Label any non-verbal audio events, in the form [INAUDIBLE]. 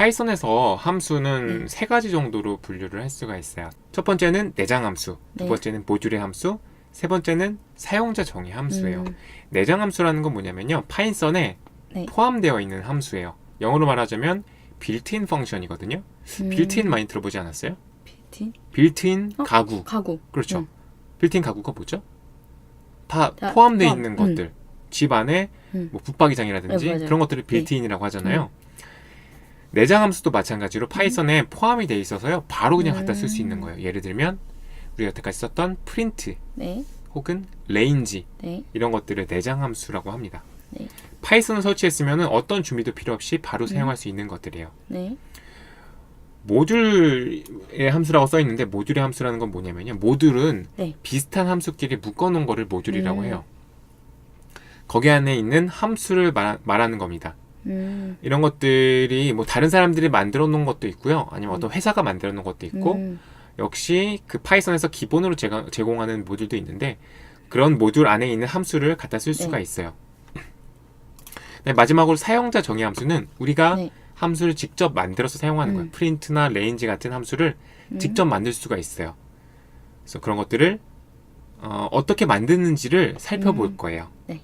파이썬에서 함수는 네. 세 가지 정도로 분류를 할 수가 있어요. 첫 번째는 내장 함수, 두 네. 번째는 모듈의 함수, 세 번째는 사용자 정의 함수예요. 음, 내장 함수라는 건 뭐냐면요. 파이썬에 네. 포함되어 있는 함수예요. 영어로 말하자면 빌트인 펑션이거든요. 음, 빌트인 많이 들어보지 않았어요? 빌트인? 빌트인 어? 가구. 가구. 그렇죠. 음. 빌트인 가구가 뭐죠? 다다 포함되어 포함. 있는 음. 것들. 집 안에 음. 뭐 붙박이장이라든지 네. 그런 것들을 빌트인이라고 하잖아요. 내장 함수도 마찬가지로 파이썬에 포함이 돼 있어서요. 바로 그냥 갖다 쓸 수 있는 음. 거예요. 예를 들면 우리가 여태까지 썼던 프린트 네. 혹은 레인지 네. 이런 것들을 내장 함수라고 합니다. 네. 파이썬을 설치했으면 어떤 준비도 필요 없이 바로 사용할 수 있는 것들이에요. 네. 모듈의 함수라고 써 있는데 모듈의 함수라는 건 뭐냐면요. 모듈은 네. 비슷한 함수끼리 묶어놓은 거를 모듈이라고 음. 해요. 거기 안에 있는 함수를 말, 말하는 겁니다. 음. 이런 것들이 뭐 다른 사람들이 만들어 놓은 것도 있고요. 아니면 어떤 회사가 만들어 놓은 것도 있고 음. 역시 그 파이썬에서 기본으로 제가, 제공 하는 모듈도 있는데 그런 모듈 안에 있는 함수를 갖다 쓸 수가 네. 있어요. [CLEARS THROAT] 네, 마지막으로 사용자 정의 함수는 우리가 네. 함수를 직접 만들어서 사용하는 음. 거예요. 프린트나 레인지 같은 함수를 음. 직접 만들 수가 있어요. 그래서 그런 것들을 어, 떻게 만드는지를 살펴볼 음. 거예요. 네.